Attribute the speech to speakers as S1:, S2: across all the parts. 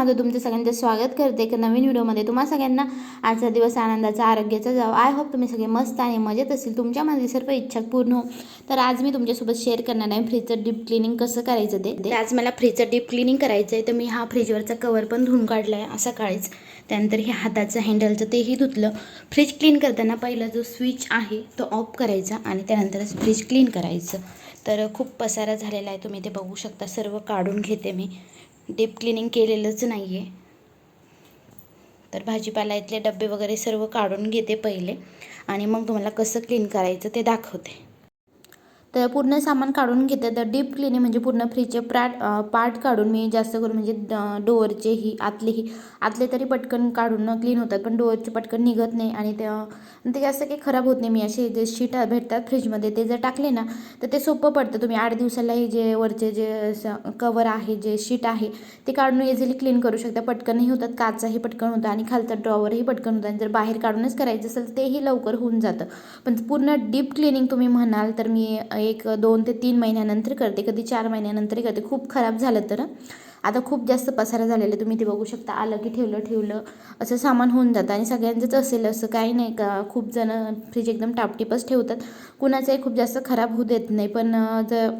S1: माधव तुमचं सगळ्यांचं स्वागत करते एका नवीन व्हिडिओमध्ये. तुम्हा सगळ्यांना आजचा दिवस आनंदाचा आरोग्याचा जावं. आय होप तुम्ही सगळे मस्त आणि मजेत असेल. तुमच्या माझी सर्व इच्छा पूर्ण हो. तर आज मी तुमच्यासोबत शेअर करणार आहे फ्रीजचं डीप क्लिनिंग कसं करायचं ते. ते आज मला फ्रीजचं डीप क्लिनिंग करायचं आहे. तर मी हा फ्रीजवरचा कवर पण धुवून काढला आहे सकाळीच. त्यानंतर हे हाताचं हँडलचं तेही धुतलं. फ्रीज क्लीन करताना पहिला जो स्विच आहे तो ऑफ करायचा आणि त्यानंतरच फ्रीज क्लीन करायचं. तर खूप पसारा झालेला आहे. तुम्ही ते बघू शकता. सर्व काढून घेते मी. डीप क्लिनिंग केलेलंच नाही आहे तर भाजीपाला इथले डबे वगैरे सर्व काढून घेते पहिले. आणि मग तुम्हाला कसं क्लीन करायचं ते दाखवते. तर पूर्ण सामान काढून घेते. तर डीप क्लिनिंग म्हणजे पूर्ण फ्रीजचे प्राट पार्ट काढून मी जास्त करून म्हणजे ड- डोअरचेही आतलेही आतले तरी पटकन काढून क्लीन होतात. पण डोअरचे पटकन निघत नाही आणि ते ते जास्त काही खराब होत नाही. मी असे जे शीट भेटतात फ्रीजमध्ये ते जर टाकले ना तर ते सोपं पडतं. तुम्ही आठ दिवसालाही जे वरचे जे कवर आहे जे शीट आहे ते काढून इझिली क्लीन करू शकता. पटकनही होतात काचाही पटकन होतं आणि खालचा ड्रॉवरही पटकन होतं. आणि जर बाहेर काढूनच करायचं असेल तेही लवकर होऊन जातं. पण पूर्ण डीप क्लिनिंग तुम्ही म्हणाल तर मी एक दोन ते तीन महिन्यानंतर करते कधी चार महिन्यानंतरही करते. खूप खराब झालं तर. आता खूप जास्त पसारा झालेला आहे तुम्ही ते बघू शकता. आलं की ठेवलं ठेवलं असं सामान होऊन जातं. आणि सगळ्यांचंच असेल असं काही नाही का? खूप जण फ्रीज एकदम टापटीपच ठेवतात. कुणाचंही खूप जास्त खराब होऊ देत नाही. पण जर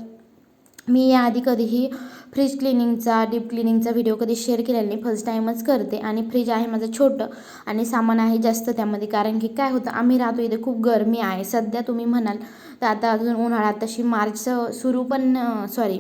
S1: मी याआधी कधीही फ्रीज क्लिनिंगचा डीप क्लिनिंगचा व्हिडिओ कधी शेअर केलेला नाही. फर्स्ट टाईमच करते आणि फ्रीज आहे माझं छोटं आणि सामान आहे जास्त त्यामध्ये. कारण की काय होतं आम्ही राहतो इथे खूप गरमी आहे. सध्या तुम्ही म्हणाल तर आता अजून उन्हाळ्यात तशी मार्च सुरू पण सॉरी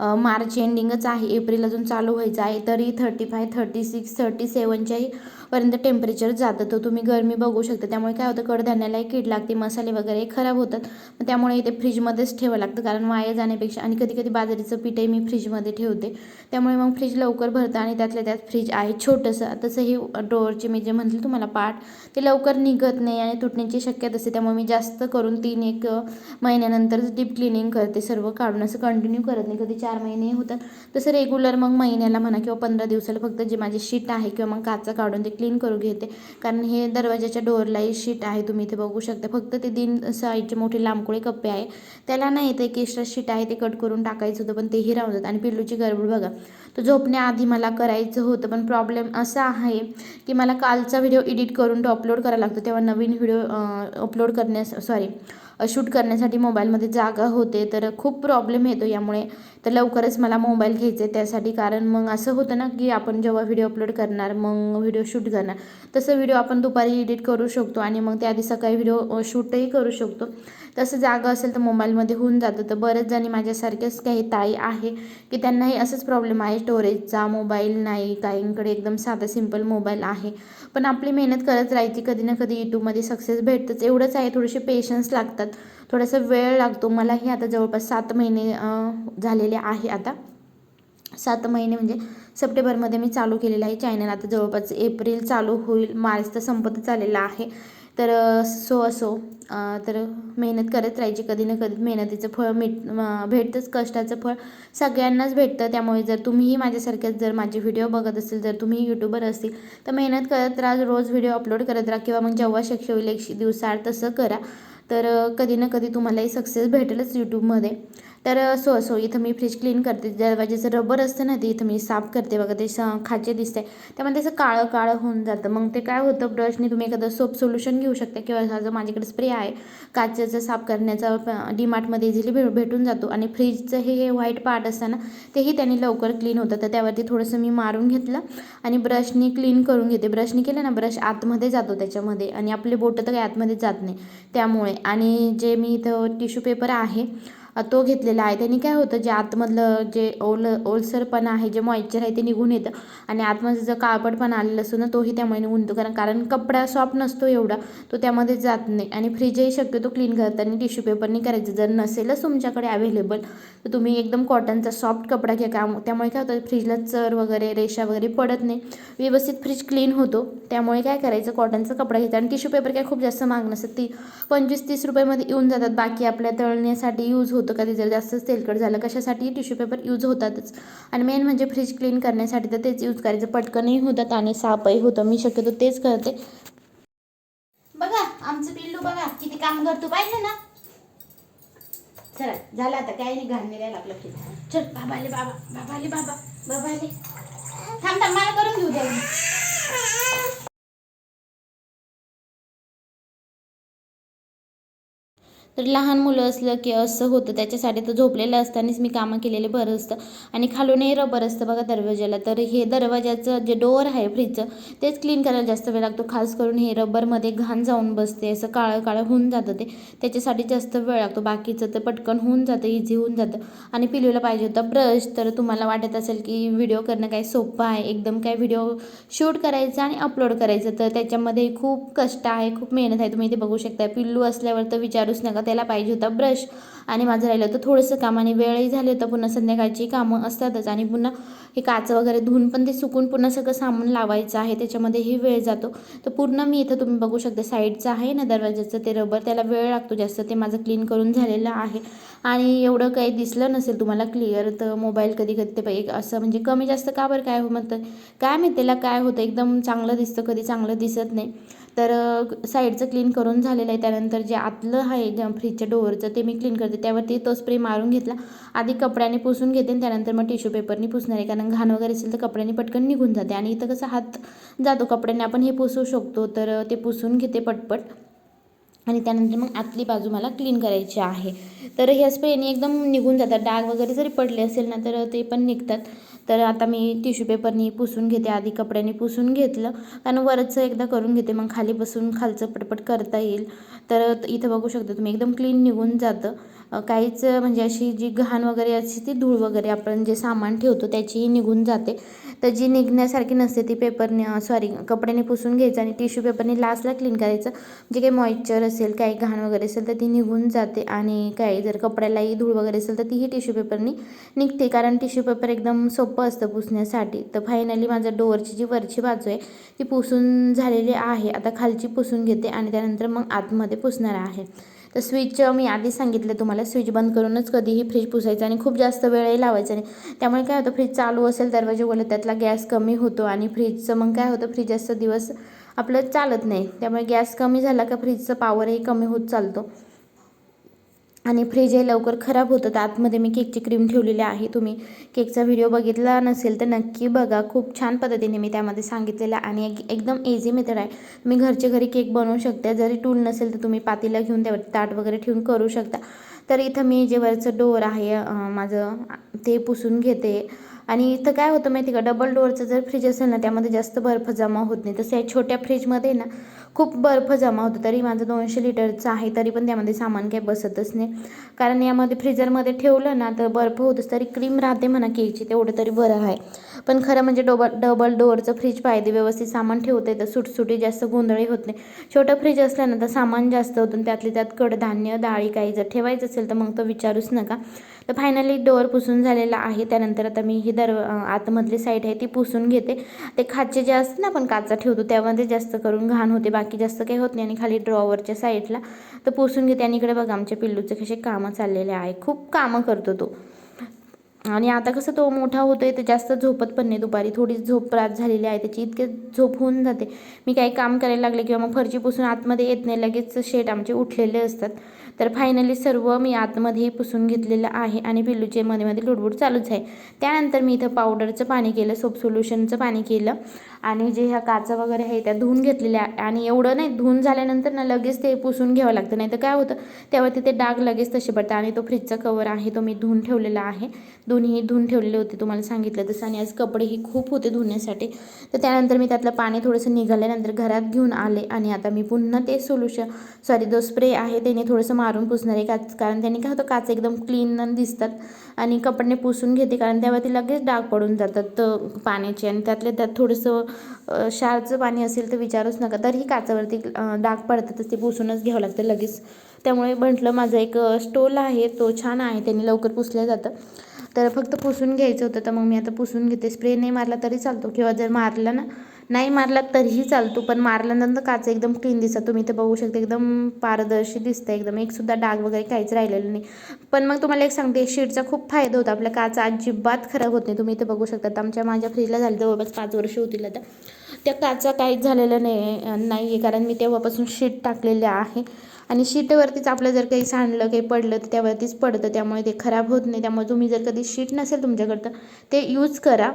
S1: मार्च एंडिंगच आहे. एप्रिल अजून चालू व्हायचं आहे. तरी thirty five thirty six thirty सेवनच्याही पर्यंत टेम्परेचर जातं तर तुम्ही गरमी बघू शकता. त्यामुळे काय होतं कडधान्यालाही कीड लागते. मसाले वगैरे खराब होतात. मग त्यामुळे इथे फ्रीजमध्येच ठेवावं लागतं. कारण वाया जाण्यापेक्षा आणि कधी कधी बाजरीचं पीठही मी फ्रीजमध्ये ठेवते. त्यामुळे मग फ्रीज लवकर भरतं आणि त्यातल्या त्यात फ्रीज आहे छोटंसं. तसं हे मी जे म्हटलं तुम्हाला पार्ट ते लवकर निघत नाही आणि तुटण्याची शक्यता असते. त्यामुळे मी जास्त करून तीन एक महिन्यानंतरच डीप क्लिनिंग करते. सर्व काढून असं कंटिन्यू करत नाही. कधी चार महिने होतात. तसं रेग्युलर मग महिन्याला म्हणा किंवा पंधरा दिवसाला फक्त जे माझी शीट आहे किंवा मग काचा काढून ते क्लीन करून घेते. कारण हे दरवाजाच्या डोअरलाही शीट आहे तुम्ही इथे बघू शकता. फक्त ते दिन साईडचे मोठे लांबकोळे कप्पे आहे. त्याला नाही येते एक एक्स्ट्रा शीट आहे ते कट करून टाकायचं होतं पण तेही राहून जातं. आणि पिल्लूची गडबड बघा. तो झोपण्याआधी मला करायचं होतं पण प्रॉब्लेम असा आहे की मला कालचा व्हिडिओ एडिट करून तो अपलोड करायला लागतो. तेव्हा नवीन व्हिडिओ अपलोड करण्यास सॉरी शूट करण्यासाठी मोबाईलमध्ये जागा होते तर खूप प्रॉब्लेम येतो यामुळे. तर लवकरच मला मोबाईल घ्यायचा आहे त्यासाठी. कारण मग असं होतं ना की आपण जेव्हा व्हिडिओ अपलोड करणार मग व्हिडिओ शूट करणार. तसं व्हिडिओ आपण दुपारी एडिट करू शकतो आणि मग त्याआधी सकाळी व्हिडिओ शूटही करू शकतो. तसं जागा असेल तर मोबाईलमध्ये होऊन जातं. तर बरेच जणी माझ्यासारखेच काही ताई आहे की त्यांनाही असंच प्रॉब्लेम आहे. स्टोरेजचा मोबाईल नाही काहींकडे एकदम साधा सिंपल मोबाईल आहे. पण आपली मेहनत करत राहायची. कधी ना कधी यूट्यूबमध्ये सक्सेस भेटतंच. एवढंच आहे थोडेसे पेशन्स लागतात. थोडासा वेळ लागतो. मलाही आता जवळपास सात महिने झालेले आहे आता. सात महिने म्हणजे सप्टेंबरमध्ये मी चालू केलेलं आहे. चॅनल आता जवळपास एप्रिल चालू होईल. मार्च तर संपतच चाललेला आहे. तर सो असो तर मेहनत करत राहायची कधी ना कधी मेहनतीचं फळ मिट भेटतंच कष्टाचं फळ सगळ्यांनाच भेटतं. त्यामुळे जर तुम्हीही माझ्यासारख्याच जर माझे व्हिडिओ बघत असेल जर तुम्ही यूट्यूबर असतील तर मेहनत करत राहा रोज व्हिडिओ अपलोड करत राहा किंवा मग जेव्हा शक्य होईल एक दिवसाआड तसं करा. तर कधी ना कधी तुम्हालाही सक्सेस भेटेलच यूट्यूबमध्ये तर असो असो इथं मी फ्रीज क्लीन करते. दरवाजेचं रबर असतं ना ते इथं मी साफ करते. बघा ते स खाचे दिसते त्यामध्ये असं काळं काळं होऊन जातं. मग ते काय होतं ब्रशने तुम्ही एखादं सोप सोल्युशन घेऊ शकता किंवा हा जो माझ्याकडे स्प्रे आहे काचेचं साफ करण्याचा डीमार्टमध्ये इझिली भे भेटून जातो. आणि फ्रीजचं हे हे व्हाईट पार्ट असतं ना तेही त्यांनी लवकर क्लीन होतं. तर त्यावरती थोडंसं मी मारून घेतलं आणि ब्रशनी क्लीन करून घेते. ब्रशनी केलं ना ब्रश आतमध्ये जातो त्याच्यामध्ये. आणि आपले बोटं तर काही आतमध्ये जात नाही. त्यामुळे आणि जे मी इथं टिश्यू पेपर आहे तो घेतलेला आहे. त्याने काय होतं जे आतमधलं जे ओल ओलसरपणा आहे जे मॉइश्चर आहे ते निघून येतं. आणि आतमध्ये जो काळपटपणा आलेला असतो ना तोही त्यामुळे निघून येतो. कारण कारण कपडा सॉफ्ट नसतो एवढा तो त्यामध्ये जात नाही. आणि फ्रीजही शक्यतो क्लीन करताना टिश्यू पेपरनी करायचं. जर नसेलच तुमच्याकडे अवेलेबल तर तुम्ही एकदम कॉटनचा सॉफ्ट कपडा घ्या. का त्यामुळे काय होतं फ्रीजला चर वगैरे रेषा वगैरे पडत नाही. व्यवस्थित फ्रीज क्लीन होतो. त्यामुळे काय करायचं कॉटनचा कपडा घ्यायचा. आणि टिश्यू पेपर काय खूप जास्त महाग नसतात ती पंचवीस तीस रुपयामध्ये येऊन जातात. बाकी आपल्या तळण्यासाठी यूज होतो. कधी जर जास्तच तेलकट झालं कशासाठी? टिश्यू पेपर यूज होतातच. आणि मेन म्हणजे फ्रीज क्लीन करण्यासाठी तर तेच यूज करायचं. पटकनही होतात आणि सापही होतं. मी शक्यतो तेच करते. बघा आमचं पिल्लू बघा किती काम करतो पाहिजे ना? चला झालं आता काही नाही घाण निघायला आपलं की चल बाबाले बाबा बाबाले बाबा बाबाले. थांब थांब मला करून घेऊ दे तर लहान मुलं असलं की असं होतं त्याच्यासाठी तर झोपलेलं असतानाच मी कामं केलेले बरं असतं. आणि खालूनही रबर असतं बघा दरवाजाला तर हे दरवाजाचं जे डोअर आहे फ्रीजचं तेच क्लीन करायला जास्त वेळ लागतो. खास करून हे रबरमध्ये घाण जाऊन बसते असं काळं काळं होऊन जातं ते. त्याच्यासाठी जास्त वेळ लागतो. बाकीचं तर पटकन होऊन जातं इझी होऊन जातं. आणि पिलूला पाहिजे होता ब्रश तर तुम्हाला वाटत असेल की व्हिडिओ करणं काही सोपं आहे. एकदम काय व्हिडिओ शूट करायचं आणि अपलोड करायचं. तर त्याच्यामध्ये खूप कष्ट आहे खूप मेहनत आहे. तुम्ही इथे बघू शकता. पिल्लू असल्यावर तर विचारूच नका. त्याला पाहिजे होता ब्रश. आणि माझं राहिलं होतं थोडंसं काम आणि वेळही झाली होतं. पुन्हा संध्याकाळची कामं असतातच. आणि पुन्हा हे काचं वगैरे धुवून पण ते सुकून पुन्हा सगळं सामान लावायचं आहे. त्याच्यामध्येही वेळ जातो. तर पूर्ण मी इथं तुम्ही बघू शकता. साईडचं आहे ना दरवाजाचं ते रबर. त्याला वेळ लागतो जास्त. ते माझं क्लीन करून झालेलं आहे. आणि एवढं काही दिसलं नसेल तुम्हाला क्लिअर तर मोबाईल कधी कधी ते एक असं म्हणजे कमी जास्त का बरं? काय हो म्हणतं काय माहिती त्याला काय होतं? एकदम चांगलं दिसतं. कधी चांगलं दिसत नाही. तर साईडचं क्लीन करून झालेलं आहे. त्यानंतर जे आतलं आहे फ्रीजच्या डोअरचं ते मी क्लीन करते. त्यावरती तो स्प्रे मारून घेतला. आधी कपड्याने पुसून घेते आणि त्यानंतर मग टिश्यू पेपरनी पुसणार आहे. कारण घाण वगैरे असेल तर कपड्याने पटकन निघून जाते. आणि इथं कसं हात जातो. कपड्याने आपण हे पुसू शकतो. तर ते पुसून घेते पटपट. आणि त्यानंतर मग आतली बाजू मला क्लीन करायची आहे. तर ह्या स्प्रेने एकदम निघून जातात. डाग वगैरे जरी पडले असेल ना तर ते पण निघतात. तर आता मी टिश्यू पेपरनी पुसून घेते आधी कपड्याने पुसून घेतलं कारण वरचं एकदा करून घेते. मग खाली बसून खालचं पटपट करता येईल. तर इथं बघू शकता तुम्ही एकदम क्लीन निघून जातं. काहीच म्हणजे अशी जी घाण वगैरे अशी ती धूळ वगैरे आपण जे सामान ठेवतो त्याचीही निघून जाते. तर जी निघण्यासारखी नसते ती पेपरने सॉरी कपड्याने पुसून घ्यायचं आणि टिश्यू पेपरने लास्टला क्लीन करायचं. जे काही मॉइश्चर असेल काही घाण वगैरे असेल तर ती निघून जाते. आणि काही जर कपड्यालाही धूळ वगैरे असेल तर तीही टिश्यू पेपरनी निघते. कारण टिश्यू पेपर एकदम सोपं असतं पुसण्यासाठी. तर फायनली माझं डोअरची जी वरची बाजू आहे ती पुसून झालेली आहे. आता खालची पुसून घेते आणि त्यानंतर मग आतमध्ये पुसणार आहे. तर स्विच मी आधीच सांगितलं तुम्हाला स्विच बंद करूनच कधीही फ्रीज पुसायचं आणि खूप जास्त वेळही लावायचा नाही. त्यामुळे काय होतं फ्रीज चालू असेल दरवाजे उघडले त्यातला गॅस कमी होतो आणि फ्रीजचं मग काय होतं फ्रीज जास्त दिवस आपलं चालत नाही. त्यामुळे गॅस कमी झाला का फ्रीजचं पॉवरही कमी होत चालतो. आणि फ्रीज हे लवकर खराब होतं तर आतमध्ये मी केकची क्रीम ठेवलेली आहे. तुम्ही केकचा व्हिडिओ बघितला नसेल तर नक्की बघा. खूप छान पद्धतीने मी त्यामध्ये सांगितलेलं आणि एक एकदम इझी मेथड आहे. तुम्ही घरच्या घरी केक बनवू शकता. जरी टूल नसेल तर तुम्ही पातीला घेऊन त्यावर ताट वगैरे ठेवून करू शकता. तर इथं मी जे वरचं डोअर आहे माझं ते पुसून घेते. आणि इथं काय होतं माहिती का? डबल डोअरचं जर फ्रीज असेल ना त्यामध्ये जास्त बर्फ जमा होत नाही. तसं या छोट्या फ्रीजमध्ये ना खूप बर्फ जमा होतो. तरी माझं दोनशे लिटरचं आहे तरी पण त्यामध्ये सामान काही बसतच नाही. कारण यामध्ये फ्रीजरमध्ये ठेवलं ना तर बर्फ होतच. तरी क्रीम राहते म्हणा केकची तेवढं तरी बरं आहे. पण खरं म्हणजे डोबल डबल डोअरचं फ्रीज पाहिजे व्यवस्थित सामान ठेवता येतं. सुटसुटी जास्त गोंधळी होत नाही. छोटं फ्रीज असलं ना तर सामान जास्त होतं. त्यातले त्यात कडधान्य डाळी काही जर ठेवायचं असेल तर मग तो विचारूच नका. तर फायनली डोअर पुसून झालेला आहे. त्यानंतर आता मी ही दर आतमधली साईड आहे ती पुसून घेते. ते खाचे जे असते ना आपण काचा ठेवतो त्यामध्ये जास्त करून घाण होते. बाकी जास्त काही होत नाही. आणि खाली ड्रॉवरच्या साईडला तर पुसून घेते. आणि इकडे बघा आमच्या पिल्लूचे कसे कामं चाललेले आहे. खूप कामं करतो तो. आणि आता कसं तो मोठा होतो आहे तर जास्त झोपत पण नाही दुपारी. थोडी झोप रात झालेली आहे. त्याची इतके झोप होऊन जाते. मी काही काम करायला लागले किंवा मग फरची पुसून आतमध्ये येत नाही. लगेच शेट आमचे उठलेले असतात. तर फायनली सर्व मी आतमध्ये पुसून घेतलेलं आहे आणि पिल्लूचे मध्ये मध्ये लुडबुड चालूच आहे. त्यानंतर मी इथं पावडरचं पाणी केलं सोप सोल्युशनचं पाणी केलं आणि जे ह्या काचा वगैरे आहे त्या धुवून घेतलेल्या आणि एवढं नाही धुवून झाल्यानंतर ना लगेच ते पुसून घ्यावं लागतं. नाही तर काय होतं त्यावरती ते डाग लगेच तसे पडतात आणि तो फ्रीजचा कवर आहे तो मी धुवून ठेवलेला आहे. दोन्ही धुवून ठेवलेले होते तुम्हाला सांगितलं तसं. आणि आज कपडेही खूप होते धुण्यासाठी. तर त्यानंतर मी त्यातलं पाणी थोडंसं निघाल्यानंतर घरात घेऊन आले आणि आता मी पुन्हा ते सोल्युशन सॉरी जो स्प्रे आहे त्याने थोडंसं मारून पुसणार आहे काच कारण त्याने काय होतं काच एकदम क्लीन दिसतात आणि कपडे पुसून घेते कारण त्यावरती लगेच डाग पडून जातात पाण्याचे आणि त्यातले त्यात थोडंसं क्षारचं पाणी असेल तर विचारूच नका तरीही काचावरती डाग पडतातच ते पुसूनच घ्यावं लागतं लगेच. त्यामुळे म्हटलं माझा एक स्टोल आहे तो छान आहे त्याने लवकर पुसलं जातं. तर फक्त पुसून घ्यायचं होतं तर मग मी आता पुसून घेते. स्प्रे नाही मारला तरी चालतो किंवा जर मारला ना नाही मारला तरीही चालतो पण मारल्यानंतर काच एकदम क्लीन दिसतात. तुम्ही इथे बघू शकता एकदम पारदर्शी दिसतं एकदम. एकसुद्धा डाग वगैरे काहीच राहिलेलं नाही. पण मग तुम्हाला एक सांगते शीटचा खूप फायदा होता. आपल्या काचा अजिबात खराब होत नाही. तुम्ही इथे बघू शकता आमच्या माझ्या फ्रीजला झालं जवळपास पाच वर्ष होतील आता. त्या काचा काहीच झालेलं नाही नाही आहे कारण मी तेव्हापासून शीट टाकलेले आहे. आणि शीटवरतीच आपलं जर काही सांडलं काही पडलं तर त्यावरतीच पडतं. त्यामुळे ते खराब होत नाही. त्यामुळे तुम्ही जर कधी शीट नसेल तुमच्याकडं ते यूज करा.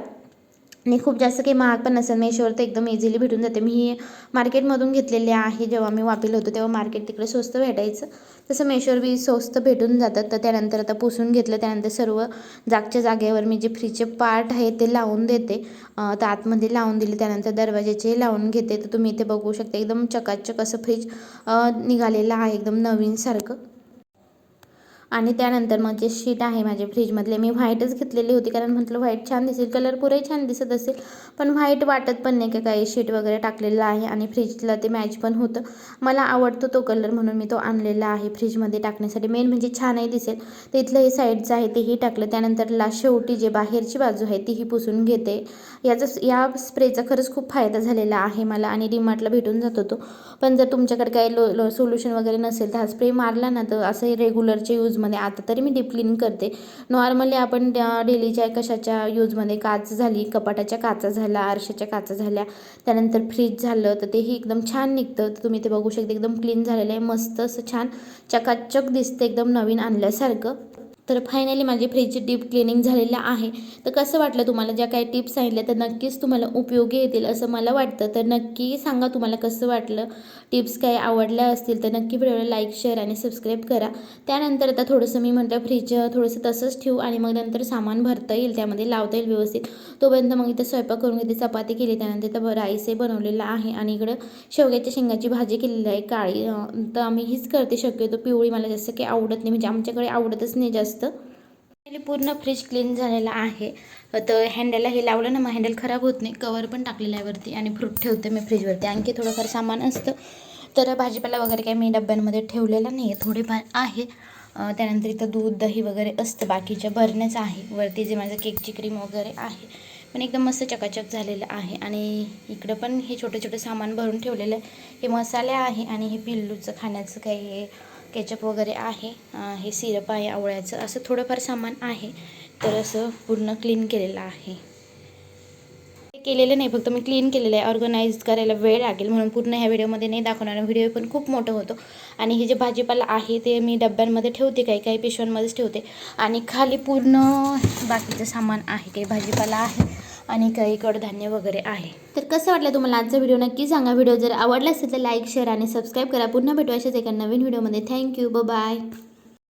S1: आणि खूप जास्त काही महाग पण नसेल. मेशोवर तर एकदम इझिली भेटून जाते. मी ही मार्केटमधून घेतलेले आहे. जेव्हा मी वापरलं होतो तेव्हा मार्केट तिकडे स्वस्त भेटायचं. तसं मेशोवर बी स्वस्त भेटून जातात. तर त्यानंतर आता पुसून घेतलं. त्यानंतर सर्व जागच्या जागेवर मी जे फ्रीजचे पार्ट आहे ते लावून देते. तर आतमध्ये लावून दिले. त्यानंतर दरवाज्याचे लावून घेते. तर तुम्ही इथे बघू शकता. एकदम चकाचक असं फ्रीज निघालेलं आहे. एकदम नवीनसारखं आणि त्यानंतर मग जे शीट आहे माझ्या फ्रीजमधले मी व्हाईटच घेतलेली होती कारण म्हटलं व्हाईट छान दिसेल कलर पुरे छान दिसत असेल पण व्हाईट वाटत पण नाही की काही शीट वगैरे टाकलेलं आहे आणि फ्रीजला ते मॅच पण होतं. मला आवडतो तो कलर म्हणून मी तो आणलेला आहे फ्रीजमध्ये टाकण्यासाठी. मेन म्हणजे छानही दिसेल. तर इथलं हे साईडचं आहे तेही टाकलं. त्यानंतर ला शेवटी जे बाहेरची बाजू आहे तीही पुसून घेते. याचा या स्प्रेचा खरंच खूप फायदा झालेला आहे मला आणि डीमार्टला भेटून जातो तो पण जर तुमच्याकडे काही लो लो सोल्युशन वगैरे नसेल तर हा स्प्रे मारला ना तर असं रेग्युलरचे यूज यूजमध्ये. आता तरी मी डीप क्लीन करते. नॉर्मली आपण डेलीच्या कशाच्या यूजमध्ये काच झाली कपाटाच्या काचा झाल्या आरशाच्या काचा झाल्या त्यानंतर फ्रीज झालं तर तेही एकदम छान निघतं. तर तुम्ही ते बघू शकता एकदम क्लीन झालेलं आहे. मस्त असं छान चकाचक दिसतं एकदम नवीन आणल्यासारखं. तर फायनली माझी फ्रीजची डीप क्लिनिंग झालेलं आहे. तर कसं वाटलं तुम्हाला? ज्या काही टिप्स सांगितल्या तर नक्कीच तुम्हाला उपयोगी येतील असं मला वाटतं. तर नक्की सांगा तुम्हाला कसं वाटलं? टिप्स काही आवडल्या असतील? तर नक्की व्हिडिओला लाईक शेअर आणि सबस्क्राईब करा. त्यानंतर आता थोडंसं मी म्हणतं फ्रीज थोडंसं तसंच ठेवू आणि मग नंतर सामान भरता येईल त्यामध्ये लावता येईल व्यवस्थित. तोपर्यंत मग इथं स्वयंपाक करून घेते चपाती केली त्यानंतर इथं राईसही बनवलेला आहे आणि इकडं शेवग्याच्या शेंगाची भाजी केलेली आहे काळी. तर आम्ही हीच करते शक्यतो पिवळी मला जास्त काही आवडत नाही. म्हणजे आमच्याकडे आवडतच नाही जास्त. असतं. पूर्ण फ्रीज क्लीन झालेला आहे. तर हँडलला हे लावलं ना मग हँडल खराब होत नाही. कवर पण टाकलेलं आहे वरती आणि फ्रूट ठेवते मी फ्रीजवरती आणखी थोडंफार सामान असतं. तर भाजीपाला वगैरे काही मी डब्यांमध्ये ठेवलेला नाही आहे थोडेफार आहे. त्यानंतर इथं दूध दही वगैरे असतं. बाकीच्या भरण्याचं आहे. वरती जे माझं केकची क्रीम वगैरे आहे. पण एकदम मस्त चकाचक झालेलं आहे. आणि इकडं पण हे छोटे छोटे सामान भरून ठेवलेलं आहे. हे मसाले आहे आणि हे पिल्लूचं खाण्याचं काही हे केचप वगैरे आहे हे सिरप आहे आवळ्याचं असं थोडंफार सामान आहे तर असं पूर्ण क्लीन केलेलं आहे. केलेलं नाही फक्त मी क्लीन केलेलं आहे ऑर्गनाईज करायला वेळ लागेल म्हणून पूर्ण ह्या व्हिडिओमध्ये नाही दाखवणार. व्हिडिओ पण खूप मोठं होतो. आणि हे जे भाजीपाला आहे ते मी डब्यांमध्ये ठेवते काही काही पिशव्यांमध्येच ठेवते. आणि खाली पूर्ण बाकीचं सामान आहे काही भाजीपाला आहे. आणि काही कडधान्य वगैरे आहे. तर कसं वाटलं तुम्हाला आजचा व्हिडिओ? नक्की सांगा. व्हिडिओ जर आवडला असेल तर लाईक शेअर आणि सबस्क्राईब करा. पुन्हा भेटू अशाच एका नवीन व्हिडिओमध्ये. थँक्यू. ब बाय